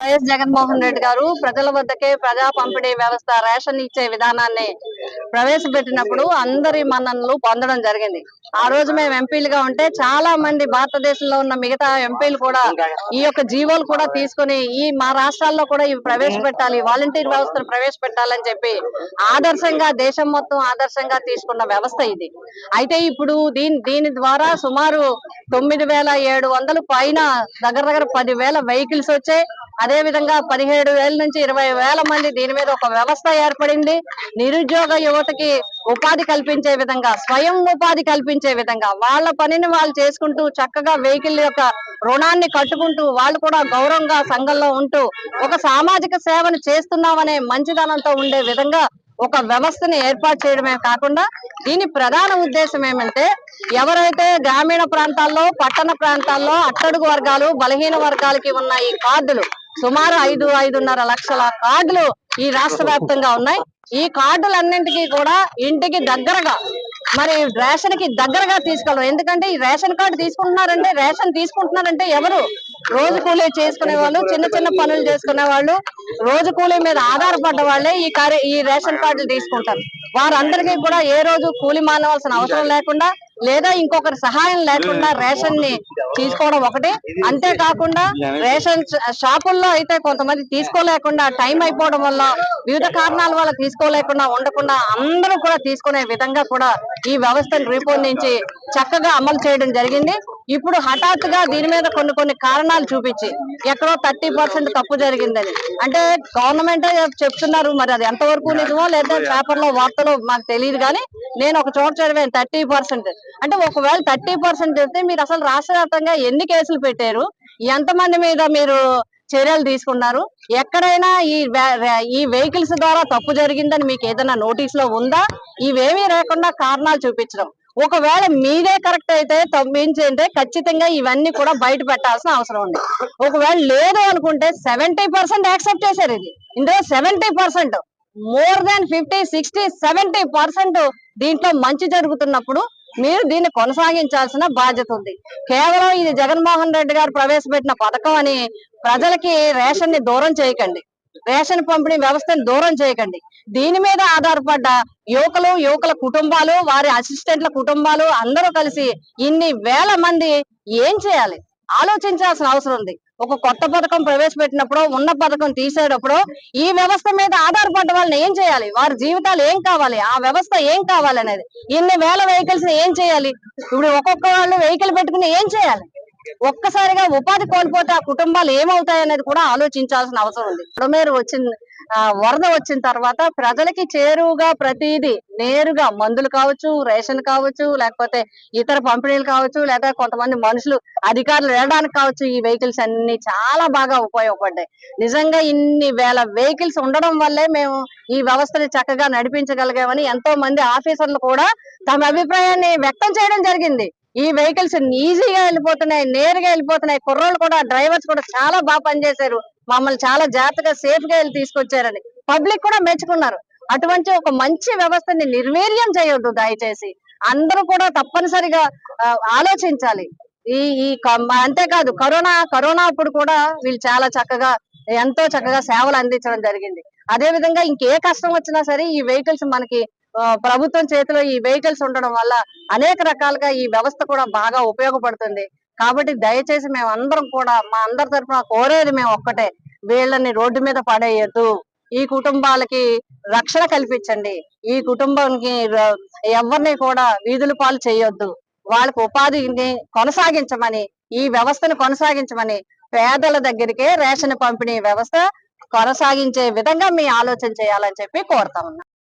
YS Jaganmohan Reddy గారు ప్రజల వద్దకే ప్రజా పంపిణీ వ్యవస్థ రేషన్ ఇచ్చే విధానాన్ని ప్రవేశపెట్టినప్పుడు అందరి మన్ననలు పొందడం జరిగింది. ఆ రోజు మేము ఎంపీలుగా ఉంటే చాలా మంది భారతదేశంలో ఉన్న మిగతా ఎంపీలు కూడా ఈ యొక్క జీవోలు కూడా తీసుకుని ఈ మా రాష్ట్రాల్లో కూడా ఇవి ప్రవేశపెట్టాలి వాలంటీర్ వ్యవస్థను ప్రవేశపెట్టాలని చెప్పి ఆదర్శంగా దేశం మొత్తం ఆదర్శంగా తీసుకున్న వ్యవస్థ ఇది. అయితే ఇప్పుడు దీని దీని ద్వారా సుమారు తొమ్మిది వేల ఏడు వందలు పైన దగ్గర దగ్గర పది వేల వెహికల్స్ వచ్చాయి. అదే విధంగా పదిహేడు వేల నుంచి ఇరవై వేల మంది దీని మీద ఒక వ్యవస్థ ఏర్పడింది. నిరుద్యోగ యువతకి ఉపాధి కల్పించే విధంగా స్వయం ఉపాధి కల్పించే విధంగా వాళ్ళ పనిని వాళ్ళు చేసుకుంటూ చక్కగా వెహికల్ యొక్క రుణాన్ని కట్టుకుంటూ వాళ్ళు కూడా గౌరవంగా సంఘంలో ఉంటూ ఒక సామాజిక సేవను చేస్తున్నామనే మంచిదనంతో ఉండే విధంగా ఒక వ్యవస్థను ఏర్పాటు చేయడమే కాకుండా దీని ప్రధాన ఉద్దేశం ఏమంటే ఎవరైతే గ్రామీణ ప్రాంతాల్లో పట్టణ ప్రాంతాల్లో అట్టడుగు వర్గాలు బలహీన వర్గాలకి ఉన్న ఈ కార్డులు సుమారు ఐదు ఐదున్నర లక్షల కార్డులు ఈ రాష్ట్ర వ్యాప్తంగా ఉన్నాయి. ఈ కార్డులన్నింటికి కూడా ఇంటికి దగ్గరగా మరి రేషన్కి దగ్గరగా తీసుకెళ్ళరు ఎందుకంటే ఈ రేషన్ కార్డు తీసుకుంటున్నారంటే రేషన్ తీసుకుంటున్నారంటే ఎవరు రోజు కూలీ చేసుకునే వాళ్ళు చిన్న చిన్న పనులు చేసుకునే వాళ్ళు రోజు కూలీ మీద ఆధారపడ్డ వాళ్ళే ఈ కార్య ఈ రేషన్ కార్డులు తీసుకుంటారు. వారందరికీ కూడా ఏ రోజు కూలి మానవలసిన అవసరం లేకుండా లేదా ఇంకొకరి సహాయం లేకుండా రేషన్ని తీసుకోవడం ఒకటి. అంతేకాకుండా రేషన్ షాపుల్లో అయితే కొంతమంది తీసుకోలేకుండా టైం అయిపోవడం వల్ల వివిధ కారణాల వల్ల తీసుకోలేకుండా ఉండకుండా అందరూ కూడా తీసుకునే విధంగా కూడా ఈ వ్యవస్థను రూపొందించి చక్కగా అమలు చేయడం జరిగింది. ఇప్పుడు హఠాత్తుగా దీని మీద కొన్ని కొన్ని కారణాలు చూపించి ఎక్కడో థర్టీ పర్సెంట్ తప్పు జరిగిందని. అంటే గవర్నమెంట్ చెప్తున్నారు మరి అది ఎంతవరకు నిజమో లేదా పేపర్లో వార్తలో మాకు తెలియదు కానీ నేను ఒక చోట చదివాను థర్టీ పర్సెంట్. అంటే ఒకవేళ థర్టీ పర్సెంట్ చెప్తే మీరు అసలు రాష్ట్ర వ్యాప్తంగా ఎన్ని కేసులు పెట్టారు ఎంతమంది మీద మీరు చర్యలు తీసుకున్నారు ఎక్కడైనా ఈ ఈ వెహికల్స్ ద్వారా తప్పు జరిగిందని మీకు ఏదైనా నోటీస్లో ఉందా? ఇవేమీ లేకుండా కారణాలు చూపించడం. ఒకవేళ మీదే కరెక్ట్ అయితే తప్పించంటే ఖచ్చితంగా ఇవన్నీ కూడా బయట పెట్టాల్సిన అవసరం ఉంది. ఒకవేళ లేదు అనుకుంటే సెవెంటీ పర్సెంట్ యాక్సెప్ట్ చేశారు ఇది. ఇందులో seventy percent more than fifty sixty seventy percent దీంట్లో మంచి జరుగుతున్నప్పుడు మీరు దీన్ని కొనసాగించాల్సిన బాధ్యత ఉంది. కేవలం ఇది జగన్మోహన్ రెడ్డి గారు ప్రవేశపెట్టిన పథకం అని ప్రజలకి రేషన్ని దూరం చేయకండి. రేషన్ పంపిణీ వ్యవస్థను దూరం చేయకండి. దీని మీద ఆధారపడ్డ యువకులు యువకుల కుటుంబాలు వారి అసిస్టెంట్ల కుటుంబాలు అందరూ కలిసి ఇన్ని వేల మంది ఏం చేయాలి? ఆలోచించాల్సిన అవసరం ఉంది. ఒక కొత్త పథకం ప్రవేశపెట్టినప్పుడు ఉన్న పథకం తీసేటప్పుడు ఈ వ్యవస్థ మీద ఆధారపడ్డ వాళ్ళని ఏం చేయాలి? వారి జీవితాలు ఏం కావాలి? ఆ వ్యవస్థ ఏం కావాలి అనేది. ఇన్ని వేల వెహికల్స్ని ఏం చేయాలి? ఇప్పుడు ఒక్కొక్క వాళ్ళు వెహికల్ పెట్టుకుని ఏం చేయాలి? ఒక్కసారిగా ఉపాధి కోల్పోతే ఆ కుటుంబాలు ఏమవుతాయి అనేది కూడా ఆలోచించాల్సిన అవసరం ఉంది. ఇప్పుడు వచ్చిన ఆ, వరద వచ్చిన తర్వాత ప్రజలకి చేరువుగా ప్రతిదీ నేరుగా మందులు కావచ్చు రేషన్ కావచ్చు లేకపోతే ఇతర పంపిణీలు కావచ్చు లేదా కొంతమంది మనుషులు అధికారులు వెళ్ళడానికి కావచ్చు ఈ వెహికల్స్ అన్ని చాలా బాగా ఉపయోగపడ్డాయి. నిజంగా ఇన్ని వేల వెహికల్స్ ఉండడం వల్లే మేము ఈ వ్యవస్థని చక్కగా నడిపించగలిగామని ఎంతో మంది ఆఫీసర్లు కూడా తమ అభిప్రాయాన్ని వ్యక్తం చేయడం జరిగింది. ఈ వెహికల్స్ ఈజీగా వెళ్ళిపోతున్నాయి నేరుగా వెళ్ళిపోతున్నాయి. కుర్రోళ్ళు కూడా డ్రైవర్స్ కూడా చాలా బాగా పనిచేశారు. మమ్మల్ని చాలా జాగ్రత్తగా సేఫ్గా వెళ్ళి తీసుకొచ్చారని. పబ్లిక్ కూడా మెచ్చుకున్నారు. అటువంటి ఒక మంచి వ్యవస్థని నిర్వీర్యం చేయొద్దు దయచేసి. అందరూ కూడా తప్పనిసరిగా ఆలోచించాలి. ఈ ఈ క- అంతేకాదు కరోనా కరోనా అప్పుడు కూడా వీళ్ళు చాలా చక్కగా ఎంతో చక్కగా సేవలు అందించడం జరిగింది. అదే విధంగా ఇంకే కష్టం వచ్చినా సరే ఈ వెహికల్స్ మనకి ప్రభుత్వం చేతిలో ఈ వెహికల్స్ ఉండడం వల్ల అనేక రకాలుగా ఈ వ్యవస్థ కూడా బాగా ఉపయోగపడుతుంది. కాబట్టి దయచేసి మేము అందరం కూడా మా అందరి తరఫున కోరేది మేము ఒక్కటే వీళ్ళని రోడ్డు మీద పడేయద్దు. ఈ కుటుంబాలకి రక్షణ కల్పించండి. ఈ కుటుంబానికి ఎవరిని కూడా వీధుల పాలు చేయొద్దు. వాళ్ళకి ఉపాధిని కొనసాగించమని ఈ వ్యవస్థను కొనసాగించమని పేదల దగ్గరికే రేషన్ పంపిణీ వ్యవస్థ కొనసాగించే విధంగా మీ ఆలోచన చేయాలని చెప్పి కోరుతా